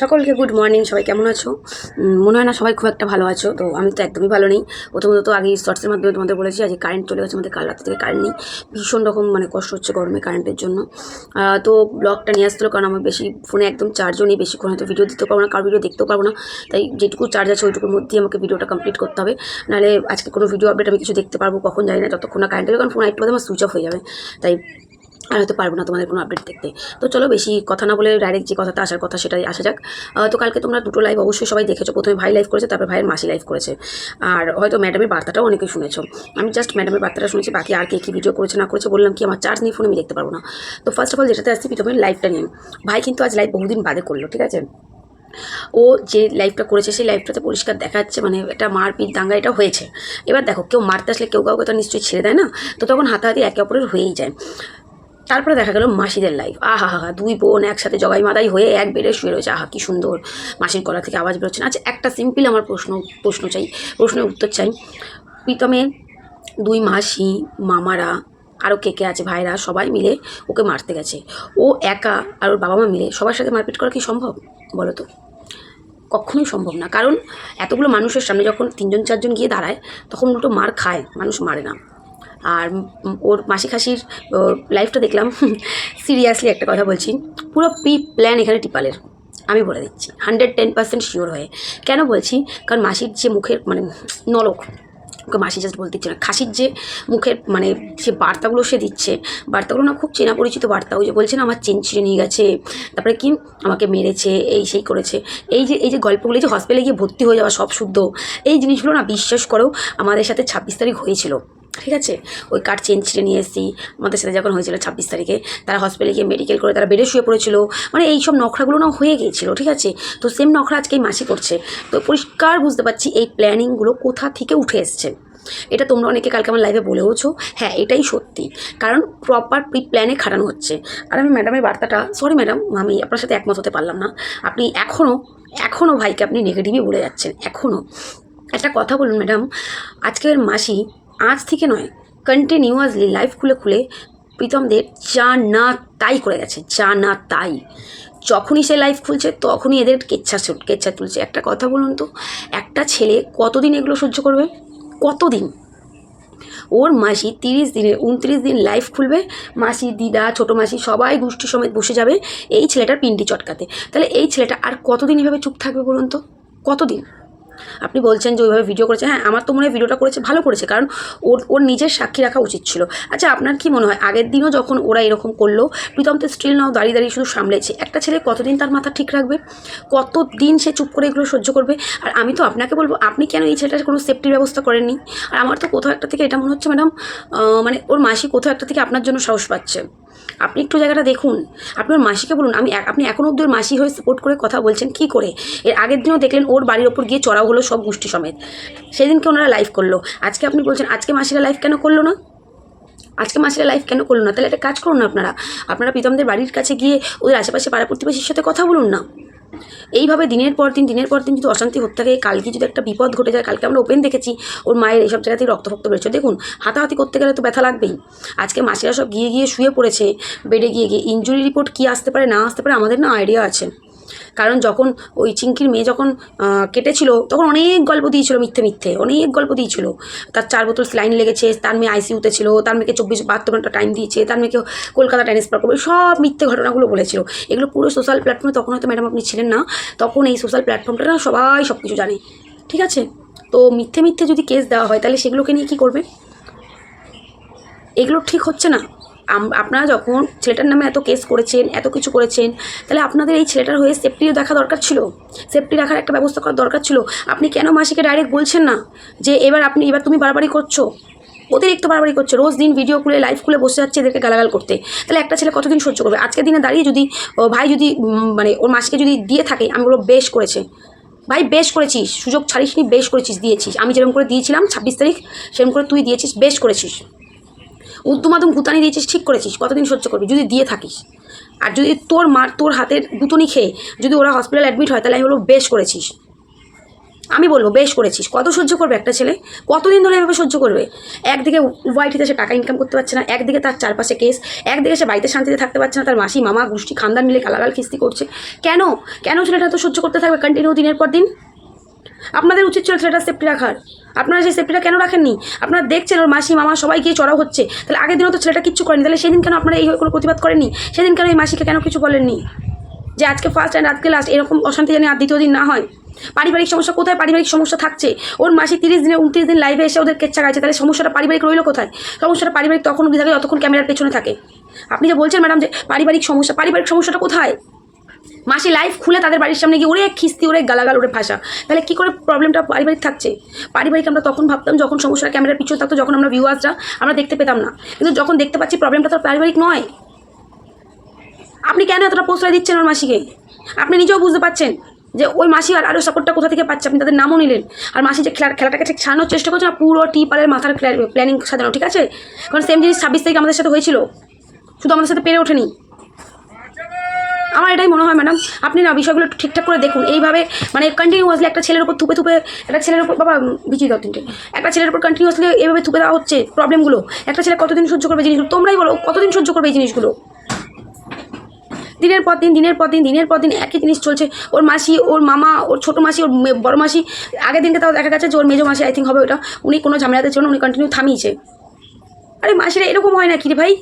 সকলকে good morning সবাই কেমন আছো? মনে হয় না সবাই খুব একটা ভালো আছো, তো আমি তো একদমই ভালো নেই। প্রথমত তো আগে শর্টসের মাধ্যমে তোমাদের বলেছি আজ কারেন্ট চলে গেছে, আমাদের কাল রাত থেকে কারেন্ট নেই। ভীষণ রকম মানে কষ্ট হচ্ছে গরমে কারেন্টের জন্য। তো ব্লগটা নিয়ে আসছিল কারণ আমার বেশি ফোনে একদম চার্জও নেই, বেশিক্ষণ হয়তো ভিডিও দিতে পারব না, কার ভিডিও দেখতেও পারব না। তাই যেটুকু চার্জ আছে ওইটুকুর মধ্যেই আমাকে ভিডিওটা কমপ্লিট করতে হবে। নাহলে আজকে কোনো ভিডিও আপডেট আমি কিছু দেখতে পারব, কখন জানি না, যতক্ষণ না কারেন্ট কারণ ফোন একটু আমার সুইচ অফ হয়ে যাবে। তাই আর হয়তো পারব না তোমাদের কোনো আপডেট দেখতে। তো চলো বেশি কথা না বলে ডাইরেক্ট যে কথাটা আসার কথা সেটাই আসা যাক। তো কালকে তোমরা দুটো লাইভ অবশ্যই সবাই দেখেছ। প্রথমে ভাই লাইভ করেছে, তারপর ভাইয়ের মাসি লাইভ করেছে। আর হয়তো ম্যাডামের বার্তাটাও অনেকে শুনেছো। আমি জাস্ট ম্যাডামের বার্তাটা শুনেছি, বাকি আর কে কী ভিডিও করেছে, না করেছে বললাম কি, আমার চার্জ নিয়ে ফোন আমি দেখতে পারব না। তো ফার্স্ট অফ অল যেটাতে আসছি, প্রথমে লাইভটা নিয়ে। ভাই কিন্তু আজ লাইভ বহুদিন বাদে করল, ঠিক আছে? ও যে লাইফটা করেছে, সেই লাইফটাতে পরিষ্কার দেখা যাচ্ছে মানে এটা মারপিট দাঙ্গা, এটা হয়েছে। এবার দেখো, কেউ মারতে আসলে কেউ কাউকে তো নিশ্চয়ই ছেড়ে দেয় না? তো তখন হাতাহাতি একে অপরের হয়েই যায়। তারপরে দেখা গেল মাসিদের লাইফ আহা হা হা, দুই বোন একসাথে জগাই মাদাই হয়ে এক বেডে শুয়ে রয়েছে। আহা, কি সুন্দর। মাসির গলা থেকে আওয়াজ বেরোচ্ছে না। আচ্ছা একটা সিম্পল আমার প্রশ্ন প্রশ্ন চাই, প্রশ্নের উত্তর চাই। প্রীতমের দুই মাসি, মামারা আরও কে কে আছে, ভাইরা, সবাই মিলে ওকে মারতে গেছে। ও একা আর ওর বাবা মা মিলে সবার সাথে মারপিট করা কি সম্ভব? বলো তো। কখনোই সম্ভব না। কারণ এতগুলো মানুষের সামনে যখন তিনজন, চারজন গিয়ে দাঁড়ায়, তখন উল্টো মার খায়, মানুষ মারে না। আর ওর মাসি খাসির লাইফটা দেখলাম। সিরিয়াসলি একটা কথা বলছি। পুরো প্রি প্ল্যান এখানে টিপালের। আমি বলে দিচ্ছি হান্ড্রেড টেন পার্সেন্ট শিওর হয়ে। কেন বলছি? কারণ মাসির যে মুখের মানে নলক, ওকে মাসি জাস্ট বলতে ইচ্ছে না। খাসির যে মুখের মানে যে বার্তাগুলো সে দিচ্ছে, বার্তাগুলো না খুব চেনা পরিচিত বার্তা। ওই যে বলছে না, আমার চেন ছিঁড়ে নিয়ে গেছে, তারপরে কি? আমাকে মেরেছে, এই সেই করেছে। এই যে এই যে গল্পগুলো যে হসপিটালে গিয়ে ভর্তি হয়ে যাওয়া সব শুদ্ধ, এই জিনিসগুলো না বিশ্বাস করেও আমাদের সাথে ছাব্বিশ তারিখ হয়েছিল। ঠিক আছে? ওই কার্ড চেঞ্জ ছিঁড়ে নিয়ে এসেছি। আমাদের সাথে যখন হয়েছিল ছাব্বিশ তারিখে, তারা হসপিটালে গিয়ে মেডিকেল করে তারা বেডে শুয়ে পড়েছিল। মানে এই সব নখরাগুলো না হয়ে গিয়েছিল, ঠিক আছে? তো সেম নখরা আজকে মাসি করছে তো পরিষ্কার বুঝতে পারছি এই প্ল্যানিংগুলো কোথা থেকে উঠে এসছে। এটা তোমরা অনেকে কালকে আমার লাইভে বলেওছো। হ্যাঁ এটাই সত্যি। কারণ প্রপার প্রি প্ল্যানে খাটানো হচ্ছে। আর আমি ম্যাডামের বার্তাটা সরি ম্যাডাম আমি আপনার সাথে একমত হতে পারলাম না। আপনি এখনও এখনও ভাইকে আপনি নেগেটিভই বলে যাচ্ছেন। এখনও একটা কথা বলুন ম্যাডাম আজকের মাসি আজ থেকে নয় কন্টিনিউয়াসলি লাইভ খুলে খুলে প্রীতমদের যা না তাই করে গেছে, যা না তাই। যখনই সে লাইভ খুলছে, তখনই এদের কেচ্ছা কেচ্ছা তুলছে। একটা কথা বলুন তো, একটা ছেলে কতদিন এগুলো সহ্য করবে? কতদিন? ওর মাসি তিরিশ দিনে, উনত্রিশ দিন লাইভ খুলবে। মাসি, দিদা, ছোটো মাসি সবাই গোষ্ঠী সমেত বসে যাবে এই ছেলেটার পিন্ডি চটকাতে। তাহলে এই ছেলেটা আর কতদিন এভাবে চুপ থাকবে বলুন তো? কতদিন? আপনি বলছেন যে ওইভাবে ভিডিও করেছে। হ্যাঁ আমার তো মনে হয় ভিডিওটা করেছে, ভালো করেছে, কারণ ওর ওর নিজের সাক্ষী রাখা উচিত ছিল। আচ্ছা আপনার কি মনে হয়, আগের দিনও যখন ওরা এরকম করল, প্রীতম তো স্টিল নাও দাঁড়িয়ে দাঁড়িয়ে শুধু সামলেছে। একটা ছেলে কতদিন তার মাথা ঠিক রাখবে? কতদিন সে চুপ করে এগুলো সহ্য করবে? আর আমি তো আপনাকে বলব, আপনি কেন এই ছেলেটার কোনো সেফটির ব্যবস্থা করেননি? আর আমার তো কোথাও একটা থেকে এটা মনে হচ্ছে ম্যাডাম মানে ওর মাসি কোথাও একটা থেকে আপনার জন্য সাহস পাচ্ছে। আপনি একটু জায়গাটা দেখুন। আপনার মাসিকে বলুন, আমি আপনি এখন অব্দি ওর মাসি হয়ে সাপোর্ট করে কথা বলছেন, কি করে? এর আগের দিনও দেখলেন ওর বাড়ির ওপর গিয়ে চড়াও হলো সব গোষ্ঠী সমেত। সেদিনকে ওনারা লাইভ করল। আজকে আপনি বলছেন, আজকে মাসিরা লাইভ কেন করল না? আজকে মাসিরা লাইভ কেন করল না? তাহলে একটা কাজ করুন না আপনারা। আপনারা প্রীতমদের বাড়ির কাছে গিয়ে ওদের আশেপাশে পাড়া প্রতিবেশীর সাথে কথা বলুন না। এইভাবে দিনের পর দিন, দিনের পর দিন যদি অশান্তি হতে থাকে, কালকে যদি একটা বিপদ ঘটে যায়, কালকে আমরা ওপেন দেখেছি, ওর মায়ের এইসব জায়গা থেকে রক্ত ফক্ত বেরোচ্ছে। দেখুন, হাতাহাতি করতে গেলে তো ব্যথা লাগবেই। আজকে মাসিরা সব গিয়ে গিয়ে শুয়ে পড়েছে, বেডে গিয়ে গিয়ে। ইঞ্জুরি রিপোর্ট কী আসতে পারে, না আসতে পারে, আমাদের না আইডিয়া আছে। কারণ যখন ওই চিঙ্কির মেয়ে যখন কেটেছিল, তখন অনেক গল্প দিয়েছিল মিথ্যে মিথ্যে, অনেক গল্প দিয়েছিল। তার চার বোতল স্লাইন লেগেছে, তার মেয়ে আইসিউতে ছিল, তার মেয়েকে চব্বিশ বাহাত্তর ঘণ্টা টাইম দিয়েছে, তার মেয়েকে কলকাতা ট্রান্সফার করবে সব মিথ্যে ঘটনাগুলো বলেছিল। এগুলো পুরো সোশ্যাল প্ল্যাটফর্মে তখন হয়তো ম্যাডাম আপনি ছিলেন না, তখন এই সোশ্যাল প্ল্যাটফর্মটা না সবাই সব কিছু জানে। ঠিক আছে? তো মিথ্যে মিথ্যে যদি কেস দেওয়া হয়, তাহলে সেগুলোকে নিয়ে কী করবে? এগুলো ঠিক হচ্ছে না। আপনারা যখন ছেলেটার নামে এত কেস করেছেন, এত কিছু করেছেন, তাহলে আপনাদের এই ছেলেটার হয়ে সেফটিও দেখা দরকার ছিল? সেফটি রাখার একটা ব্যবস্থা করা দরকার ছিল। আপনি কেন মাসিকে ডাইরেক্ট বলছেন না? যে এবার আপনি এবার তুমি বাড়াবাড়ি করছ? অতিরিক্ত বাড়াবাড়ি করছে। রোজ দিন ভিডিও খুলে লাইভ খুলে বসে যাচ্ছে এদেরকে গালাগাল করতে। তাহলে একটা ছেলে কতদিন সহ্য করবে? আজকের দিনে দাঁড়িয়ে যদি ভাই যদি মানে ওর মাসিকে যদি দিয়ে থাকে, আমি বলব বেশ করেছে। ভাই, বেশ করেছিস। সুযোগ ছাড়িসনি, বেশ করেছিস, দিয়েছিস। আমি যেরকম করে দিয়েছিলাম, ছাব্বিশ তারিখ, সেরকম করে তুই দিয়েছিস, বেশ করেছিস। উত্তমাদম ভুতানি দিয়েছিস, ঠিক করেছিস, কতদিন সহ্য করবি? যদি দিয়ে থাকিস। আর যদি তোর মার, তোর হাতের গুতুনি খেয়ে যদি ওরা হসপিটাল অ্যাডমিট হয়, তাহলে আমি বলব বেশ করেছিস। আমি বলব বেশ করেছিস। কত সহ্য করবে একটা ছেলে? কতদিন ধরে এভাবে সহ্য করবে? একদিকে ওয়াইটিতে সে টাকা ইনকাম করতে পারছে না, একদিকে তার চারপাশে কেস একদিকে সে বাড়িতে শান্তিতে থাকতে পারছে না, তার মাসি, মামা, গোষ্ঠী, খানদান মিলে গালাগাল খিস্তি করছে। কেন? কেন ছেলেটা তো সহ্য করতে থাকবে কন্টিনিউ দিনের পর দিন? আপনাদের উচিত ছিল ছেলেটা সেফটি রাখার। আপনারা সেই সেফটিটা কেন রাখেননি? আপনারা দেখছেন ওর মাসি, মামা সবাই গিয়ে চড়াও হচ্ছে। তাহলে আগের দিনও তো ছেলেটা কিচ্ছু করেনি। তাহলে সেদিন কেন আপনারা এই কোনো প্রতিবাদ করেননি? সেদিন কেন এই মাসিকে কেন কিছু বলেননি? যে আজকে ফার্স্ট অ্যান্ড আজকে লাস্ট এরকম অশান্তি জানি আর দ্বিতীয় দিন না হয়। পারিবারিক সমস্যা কোথায়? পারিবারিক সমস্যা থাকছে। ওর মাসি তিরিশ দিনে উনত্রিশ দিন লাইভে এসে ওদের কেচ্ছা গাইছে। তাহলে সমস্যাটা পারিবারিক রইল কোথায়? সমস্যাটা পারিবারিক তখন অবধি থাকে যতক্ষণ ক্যামেরার পেছনে থাকে। আপনি যে বলছেন ম্যাডাম যে পারিবারিক সমস্যা, পারিবারিক সমস্যাটা কোথায়? মাসি লাইফ খুলে তাদের বাড়ির সামনে গিয়ে ওরে খিস্তি, ওরে গালাগাল, ওরে ভাষা তাহলে কী করে প্রবলেমটা পারিবারিক থাকছে? পারিবারিক আমরা তখন ভাবতাম যখন সমস্যাটা ক্যামেরার পিছনে থাকতো, যখন আমরা ভিউয়ার্সরা আমরা দেখতে পেতাম না। কিন্তু যখন দেখতে পাচ্ছি প্রবলেমটা তো পারিবারিক নয়। আপনি কেন এতটা প্রশ্রয় দিচ্ছেন ওর মাসিকে? আপনি নিজেও বুঝতে পারছেন যে ওই মাসি আর আরও সাপোর্টটা কোথা থেকে পাচ্ছে? আপনি তাদের নামও নিলেন। আর মাসি যে খেলা খেলাটাকে ঠিক ছাড়ানোর চেষ্টা করছে না, পুরো টিপারের মাথার প্ল্যানিং সাজানো, ঠিক আছে? কারণ সেম জিনিস ছাব্বিশ তারিখ আমাদের সাথে হয়েছিল। শুধু আমাদের সাথে পেরে ওঠেনি। আমার এটাই মনে হয় ম্যাডাম আপনি না বিষয়গুলো একটু ঠিকঠাক করে দেখুন। এইভাবে মানে কন্টিনিউয়াসলি একটা ছেলের উপর থুপে থুপে, একটা ছেলের উপর, বাবা বিচি দাও তিনটে। একটা ছেলের উপর কন্টিনিউয়াসলি এইভাবে থুপে দেওয়া হচ্ছে প্রবলেমগুলো একটা ছেলে কতদিন সহ্য করবে জিনিসগুলো? তোমরাই বলো, কতদিন সহ্য করবে এই জিনিসগুলো? দিনের পর দিন, দিনের পর দিন, দিনের পর দিন একই জিনিস চলছে। ওর মাসি, ওর মামা, ওর ছোটো মাসি, ওর বড় মাসি, আগের দিনকে তাও দেখা গেছে যে ওর মেজো মাসি আই থিঙ্ক হবে ওটা। উনি কোনো ঝামেলাতে না, উনি কন্টিনিউ থামিয়েছে। আরে মাসিরা এরকম হয় না কি রে ভাই?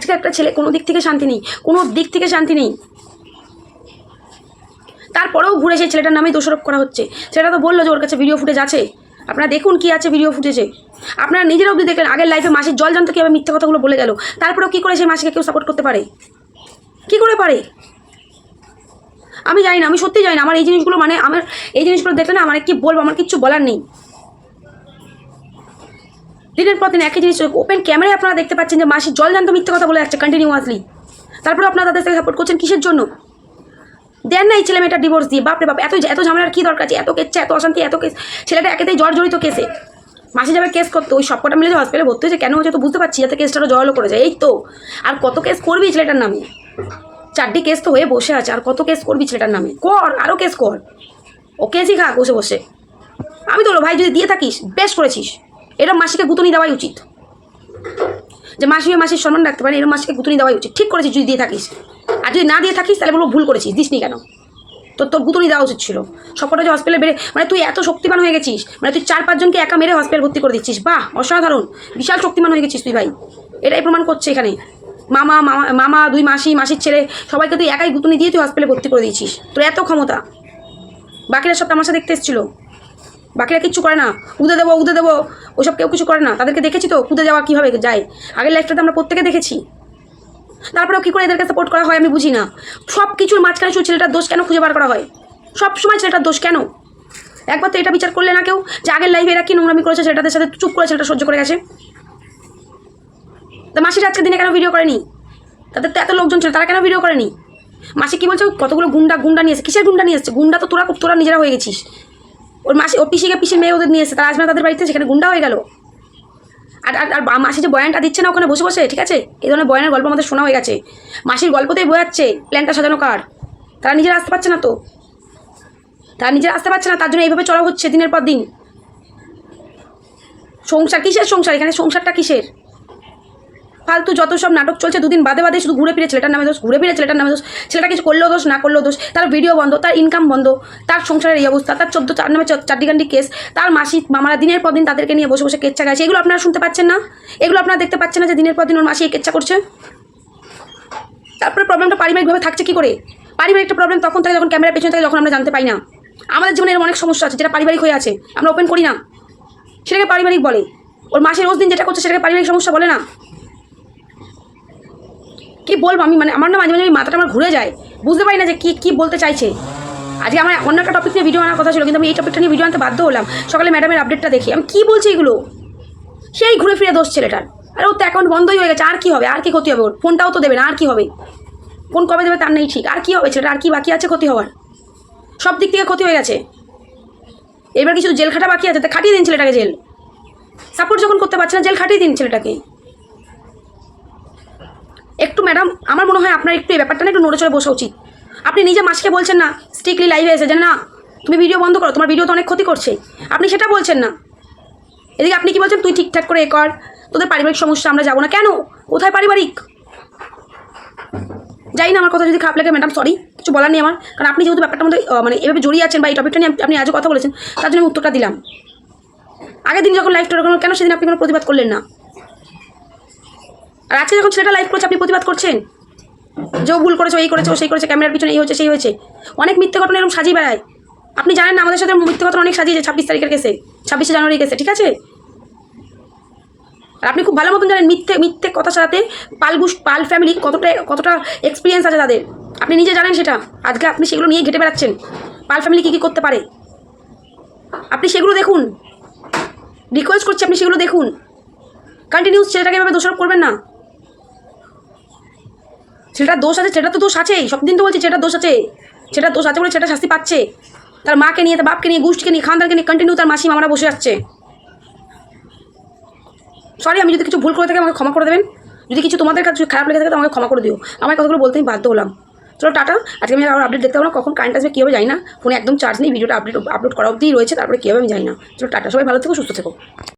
থেকে একটা ছেলে কোনো দিক থেকে শান্তি নেই, কোনো দিক থেকে শান্তি নেই। তারপরেও ঘুরে সেই ছেলেটার নামেই দোষারোপ করা হচ্ছে। ছেলেটা তো বলল যে ওর কাছে ভিডিও ফুটেজ আছে। আপনারা দেখুন কি আছে ভিডিও ফুটেজে আপনারা নিজেরা অবধি দেখলেন আগের লাইফে মাসির জল জানতো কীভাবে মিথ্যা কথাগুলো বলে গেল। তারপরেও কী করে সেই মাসিকে কেউ সাপোর্ট করতে পারে? কী করে পারে? আমি জানি না, আমি সত্যি জানি না, আমার এই জিনিসগুলো মানে আমার এই জিনিসগুলো দেখলে না আমার কি বলব, আমার কিচ্ছু বলার নেই। দিনের পর দিন একই জিনিস ওপেন ক্যামেরায় আপনারা দেখতে পাচ্ছেন যে মাসির জল জানতো মিথ্যে কথা বলে যাচ্ছে কন্টিনিউয়াসলি তারপরে আপনারা তাদের থেকে সাপোর্ট করছেন কিসের জন্য? দেন না এই ছেলে মেয়েটা ডিভোর্স দিয়ে, বাপরে বাপ এত এত ঝামেলার কী দরকার আছে? এত কেচ্ছে এত অশান্তি, এত কেস। ছেলেটা একেতেই জ্বর জড়িত কেসে। মাসি যাবে কেস করতো, ওই সব কটা মিলে যে হসপিটালে ভর্তি হয়েছে, কেন হয়েছে তো বুঝতে পারছি যাতে কেসটা জড়ালো করে যায়। এই তো, আর কত কেস করবি ছেলেটার নামে? চারটি কেস তো হয়ে বসে আছে, আর কত কেস করবি ছেলেটার নামে? কর আরও কেস কর। ও কেসই খা বসে বসে। আমি তো ভাই যদি দিয়ে থাকিস, বেশ করেছিস। এটা মাসিকে গুতুনি দেওয়াই উচিত। যে মাসি মাসির সম্মান রাখতে পারে এরকম মাসিকে গুতুনি দেওয়াই উচিত। ঠিক করেছিস যদি দিয়ে থাকিস। আর যদি না দিয়ে থাকিস, তাহলে বলব ভুল করেছিস, দিসনি কেন? তোর তোর গুতুনি দেওয়া উচিত ছিল। সবকটা যে হসপিটালে বেড়ে মানে তুই এত শক্তিমান হয়ে গেছিস মানে তুই চার পাঁচজনকে একা মেরে হসপিটাল ভর্তি করে দিচ্ছিস। বাহ, অসাধারণ। বিশাল শক্তিমান হয়ে গেছিস তুই ভাই। এটাই প্রমাণ করছে এখানে। মামা মামা মামা, দুই মাসি, মাসির ছেলে, সবাইকে তুই একাই গুতুনি দিয়ে তুই হসপিটালে ভর্তি করে দিয়েছিস। তোর এত ক্ষমতা। বাকিরা সব তামাশা দেখতে এসেছিল। বাকিরা কিচ্ছু করে না। উদে দেবো উদে দেবো। ওসব কেউ কিছু করে না। তাদেরকে দেখেছি তো কুদে যাওয়া কীভাবে যায়? আগের লাইফটাতে আমরা প্রত্যেকে দেখেছি। তারপরেও কী করে এদেরকে সাপোর্ট করা হয় আমি বুঝি না। সব কিছুর মাঝখানে শুধু ছেলেটার দোষ কেন খুঁজে বার করা হয়? সব সময় ছেলেটার দোষ কেন? একবার তো এটা বিচার করলে না কেউ যে আগের লাইফে এরা কি নোংরামি করেছে, ছেলেটাদের সাথে চুপ করে ছেলেটা সহ্য করে গেছে? তা মাসির আজকের দিনে কেন ভিডিও করেনি? তাদের তো এত লোকজন ছিল, তারা কেন ভিডিও করেনি? মাসি কী বলছে? কতগুলো গুন্ডা গুন্ডা নিয়ে এসে কিসের গুন্ডা নিয়ে এসছে? গুন্ডা তো তোরা তোরা নিজেরা হয়ে গেছিস। ওর মাসি, ও পিসিকে পিসির মেয়ে ওদের নিয়ে এসে তারা আসবে না তাদের বাড়িতে সেখানে গুন্ডা হয়ে গেল। আর আর আর মাসি যে বয়ানটা দিচ্ছে না ওখানে বসে বসে, ঠিক আছে? এই ধরনের বয়ানের গল্প আমাদের শোনা হয়ে গেছে। মাসির গল্পতেই বোঝাচ্ছে প্ল্যানটা সাজানো কার? তারা নিজেরা আসতে পারছে না তো। তারা নিজেরা আসতে পারছে না, তার জন্য এইভাবে চলা হচ্ছে দিনের পর দিন। সংসার, কিসের সংসার? এখানে সংসারটা কিসের? ফালতু যত সব নাটক চলছে, দুদিন বাদে বাদে শুধু ঘুরে ফিরে ছেলেটার নামে দোষ, ঘুরে ফিরে ছেলেটার নামে দোষ। ছেলেটা কিছু করলেও দোষ, না করলেও দোষ। তার ভিডিও বন্ধ, তার ইনকাম বন্ধ, তার সংসারের এই অবস্থা, তার চোদ্দ চার নামে চারডিগান্ডি কেস তার মাসি মামারা দিনের পর দিন তাদেরকে নিয়ে বসে বসে কেচ্ছা গাইছে এগুলো আপনারা শুনতে পাচ্ছেন না? এগুলো আপনারা দেখতে পাচ্ছেন না যে দিনের পর দিন ওর মাসি এই কেচ্ছা করছে? তারপরে প্রবলেমটা পারিবারিকভাবে থাকছে কি করে? পারিবারিক একটা প্রবলেম তখন থাকে যখন ক্যামেরা পেছনে থাকে যখন আমরা জানতে পাই না। আমাদের জীবনে এরকম অনেক সমস্যা আছে যেটা পারিবারিক হয়ে আছে, আমরা ওপেন করি না। সেটাকে পারিবারিক বলে। ওর মাসের রোজ দিন যেটা করছে সেটাকে পারিবারিক সমস্যা বলে না। কি বলব আমি? মানে আমার না মাঝে মাঝে মাথাটা আমার ঘুরে যায়। বুঝতে পারি না যে কী কী বলতে চাইছে। আজকে আমার অন্য একটা টপিক নিয়ে ভিডিও আনার কথা ছিল, কিন্তু আমি এই টপিকটা নিয়ে ভিডিও আনতে বাধ্য হলাম। সকালে ম্যাডামের আপডেটটা দেখি। আমি কী বলছি এগুলো? সেই ঘুরে ফিরে দোষ ছেলেটার। আর ওর তো অ্যাকাউন্ট বন্ধই হয়ে গেছে, আর কি হবে? আর কি ক্ষতি হবে ওর? ফোনটাও তো দেবে না, আর কি হবে? ফোন কবে দেবে তার নেই ঠিক। আর কি হবে ছেলেটা আর কি বাকি আছে ক্ষতি হওয়ার? সব দিক থেকে ক্ষতি হয়ে গেছে। এবার কিছু জেল খাটা বাকি আছে, তা খাটিয়ে দিন ছেলেটাকে জেল। সাপোর্ট যখন করতে পারছে না, জেল খাটিয়ে দিন ছেলেটাকে। একটু ম্যাডাম আমার মনে হয় আপনার একটু এই ব্যাপারটা না একটু নড়ে চড়ে বসা উচিত। আপনি নিজে মাসকে বলছেন না স্ট্রিক্টলি লাইভে এসে যে না, তুমি ভিডিও বন্ধ করো, তোমার ভিডিও তো অনেক ক্ষতি করছে। আপনি সেটা বলছেন না। এদিকে আপনি কি বলছেন? তুই ঠিকঠাক করে এ কর, তোদের পারিবারিক সমস্যা, আমরা যাব না। কেন? কোথায় পারিবারিক? যাই না, আমার কথা যদি খারাপ লাগে ম্যাডাম সরি কিছু বলার নেই আমার। কারণ আপনি যেহেতু ব্যাপারটার মধ্যে মানে এভাবে জড়িয়ে আছেন বা এই টপিকটা নিয়ে আপনি আজও কথা বলেছেন, তার জন্য আমি উত্তরটা দিলাম। আগের দিন যখন লাইভটা যখন কেন, সেদিন আপনি কোনো প্রতিবাদ করলেন না? আর আজকে যখন ছেলেটা লাইভ করছে, আপনি প্রতিবাদ করছেন? যে ভুল করেছে, এই করেছে, সেই করেছে ক্যামেরার পিছনে এই হচ্ছে সেই হয়েছে। অনেক মিথ্যে ঘটনা এরকম সাজিয়ে বেড়ায়। আপনি জানেন না, আমাদের সাথে মিথ্যে ঘটনা অনেক সাজিয়েছে, ছাব্বিশ তারিখের কেসে ছাব্বিশে জানুয়ারি কেসে ঠিক আছে? আর আপনি খুব ভালো মতন জানেন মিথ্যে মিথ্যে কথা সাজাতে পালগুস পাল ফ্যামিলি কতটা কতটা এক্সপিরিয়েন্স আছে তাদের। আপনি নিজে জানেন সেটা। আজকে আপনি সেগুলো নিয়ে ঘেটে বেড়াচ্ছেন। পাল ফ্যামিলি কী কী করতে পারে? আপনি সেগুলো দেখুন। রিকোয়েস্ট করছি, আপনি সেগুলো দেখুন। কন্টিনিউস ছেলেটাকে এভাবে দোষারোপ করবেন না। ছেলেটার দোষ আছে সেটা তো দোষ আছেই। সব দিন তো বলছি সেটার দোষ আছে। সেটার দোষ আছে বলে সেটা শাস্তি পাচ্ছে। তার মাকে নিয়ে, তার বাপকে নিয়ে, গোষ্ঠীকে নিয়ে, খানদানকে নিয়ে কন্টিনিউ তার মাসি মামারা বসে যাচ্ছে সরি আমি যদি কিছু ভুল করে থাকি, আমাকে ক্ষমা করে দেবেন। যদি কিছু তোমাদের কাছে খারাপ লেগে থাকে, তো আমাকে ক্ষমা করে দিও। আমার কথাগুলো বলতে আমি বাধ্য হলাম। চলো, টাটা। আজকে আমি আর আপডেট দেখতে পাবো না, কখন কারেন্ট আসবে কী হবে জানি না। ফোনে একদম চার্জ নেই ভিডিওটা আপডেট আপলোড করা অবধিই রয়েছে, তারপরে কী হবে আমি জানি না। চলো, টাটা। সবাই ভালো থেকো, সুস্থ থেকো।